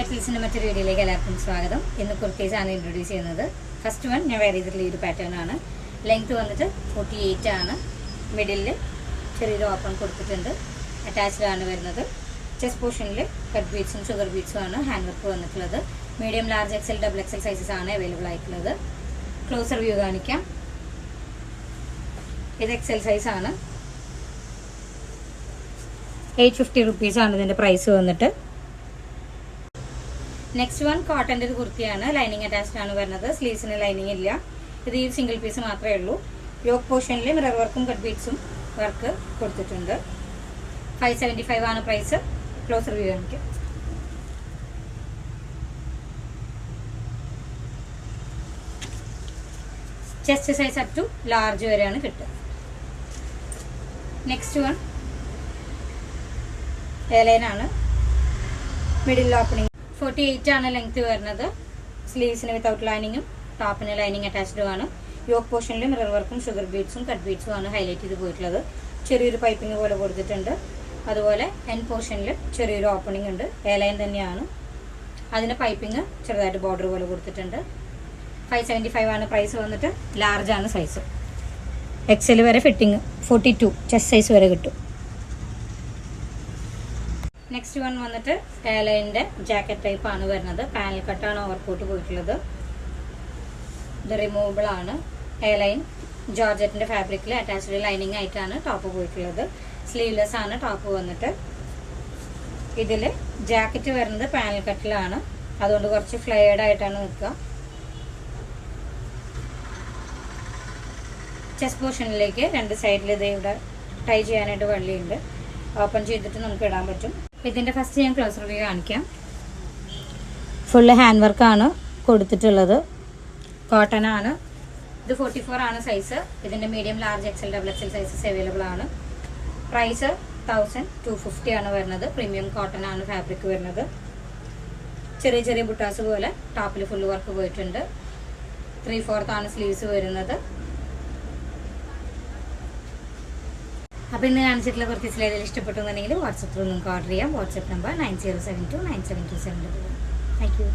പെറ്റൽസിന്റെ മറ്റൊരു വീഡിയോയിലേക്ക് എല്ലാവർക്കും സ്വാഗതം. ഇന്ന് കുർത്തീസ് ആണ് ഇൻട്രൊഡ്യൂസ് ചെയ്യുന്നത് ഫസ്റ്റ് വൺ ഞാൻ വെയർ ചെയ്തിട്ടുള്ള ഒരു പാറ്റേൺ ആണ്. ലെങ്ത് വന്നിട്ട് ഫോർട്ടി എയ്റ്റ് ആണ് മിഡിലിൽ ചെറിയൊരു ഓപ്പൺ കൊടുത്തിട്ടുണ്ട്. അറ്റാച്ച്ഡ് ആണ് വരുന്നത്. ചെസ്റ്റ് പോർഷനിൽ കട്ട് ബീഡ്സും ഷുഗർ ബീറ്റ്സും ആണ് ഹാൻഡ് വർക്ക് വന്നിട്ടുള്ളത്. Medium large XL double XL sizes ആണ് അവൈലബിൾ ആയിട്ടുള്ളത്. ക്ലോസർ വ്യൂ കാണിക്കാം. ഇത് എക്സൽ സൈസ് ആണ്. എയ്റ്റ് ഫിഫ്റ്റി റുപ്പീസ് ആണ് ഇതിന്റെ പ്രൈസ് വന്നിട്ട്. നെക്സ്റ്റ് വൺ കോട്ടന്റെ ഒരു കുർത്തിയാണ്. ലൈനിങ് അറ്റാച്ച്ഡ് ആണ് വരുന്നത്. സ്ലീവ്സിന് ലൈനിങ് ഇല്ല. ഇത് ഈ സിംഗിൾ പീസ് മാത്രമേ ഉള്ളൂ. യോക്ക് പോർഷനിൽ മിറർ വർക്കും കട്ട് ബീഡ്സും വർക്ക് കൊടുത്തിട്ടുണ്ട്. ഫൈവ് സെവന്റി ഫൈവ് ആണ് പ്രൈസ് ക്ലോസ് റിവ്യൂ എനിക്ക് chest size up to large വരെയാണ് കിട്ടുക. നെക്സ്റ്റ് വൺ ഏലൈനാണ് മിഡിൽ ഓപ്പണിംഗ് ഫോർട്ടി എയ്റ്റ് ആണ് ലെങ്ത് വരുന്നത്. സ്ലീവ്സിന് വിത്തൗട്ട് ലൈനിങ്ങും ടോപ്പിന് ലൈനിങ് അറ്റാച്ച്ഡും ആണ് യോക്ക് പോർഷനിൽ മിറർ വർക്കും ഷുഗർ ബീഡ്സും കട്ട് ബീഡ്സും ആണ് ഹൈലൈറ്റ് ചെയ്ത് പോയിട്ടുള്ളത്. ചെറിയൊരു പൈപ്പിംഗ് പോലെ കൊടുത്തിട്ടുണ്ട്. അതുപോലെ എൻ പോർഷനിൽ ചെറിയൊരു ഓപ്പണിംഗ് ഉണ്ട്. എ ലൈൻ തന്നെയാണ്. അതിന് പൈപ്പിംഗ് ചെറുതായിട്ട് ബോർഡർ പോലെ കൊടുത്തിട്ടുണ്ട്. ഫൈവ് സെവന്റി ഫൈവ് ആണ് പ്രൈസ് വന്നിട്ട് ലാർജാണ് സൈസ് എക്സൽ വരെ fitting forty two chest size വരെ കിട്ടും. നെക്സ്റ്റ് വൺ വന്നിട്ട് എയർലൈനിന്റെ ജാക്കറ്റ് ടൈപ്പ് ആണ് വരുന്നത്. പാനൽ കട്ടാണ് ഓവർകോട്ട് പോയിട്ടുള്ളത്. ഇത് റിമൂവബിൾ ആണ്. എയർലൈൻ ജോർജറ്റിന്റെ ഫാബ്രിക്കിൽ അറ്റാച്ച്ഡ് ലൈനിങ് ആയിട്ടാണ് ടോപ്പ് പോയിട്ടുള്ളത്. സ്ലീവ്ലെസ് ആണ് ടോപ്പ് വന്നിട്ട്. ഇതിൽ ജാക്കറ്റ് വരുന്നത് പാനൽ കട്ടിലാണ് അതുകൊണ്ട് കുറച്ച് ഫ്ലെയർഡ് ആയിട്ടാണ് നിൽക്കുക. ചെസ്റ്റ് പോർഷനിലേക്ക് രണ്ട് സൈഡിൽ ഇത് ഇവിടെ ടൈ ചെയ്യാനായിട്ട് വള്ളിയുണ്ട്. ഓപ്പൺ ചെയ്തിട്ട് നമുക്ക് ഇടാൻ പറ്റും. ഇതിന്റെ ഫസ്റ്റ് ഞാൻ ക്ലോസ് റിവ്യൂ കാണിക്കാം. ഫുള്ള് ഹാൻഡ് വർക്കാണ് കൊടുത്തിട്ടുള്ളത്. കോട്ടൺ ആണ്. ഇത് ഫോർട്ടി ഫോർ ആണ് സൈസ് ഇതിന്റെ medium large XL double XL sizes available ആണ്. പ്രൈസ് തൗസൻഡ് ടു ഫിഫ്റ്റി ആണ് വരുന്നത്. പ്രീമിയം കോട്ടൺ ആണ് ഫാബ്രിക് വരുന്നത്. ചെറിയ ചെറിയ ബുട്ടാസ് പോലെ ടോപ്പിൽ ഫുൾ വർക്ക് പോയിട്ടുണ്ട്. ത്രീ ഫോർത്ത് ആണ് സ്ലീവ്സ് വരുന്നത്. അപ്പോൾ ഇന്ന് കാണിച്ചിട്ടുള്ള കുറച്ച് സ്ലൈഡിൽ ഇഷ്ടപ്പെട്ടു എന്നുണ്ടെങ്കിൽ വാട്സപ്പിൽ നിങ്ങൾക്ക് ഓർഡർ ചെയ്യാം. WhatsApp number nine zero seven two nine seven two seven double thank you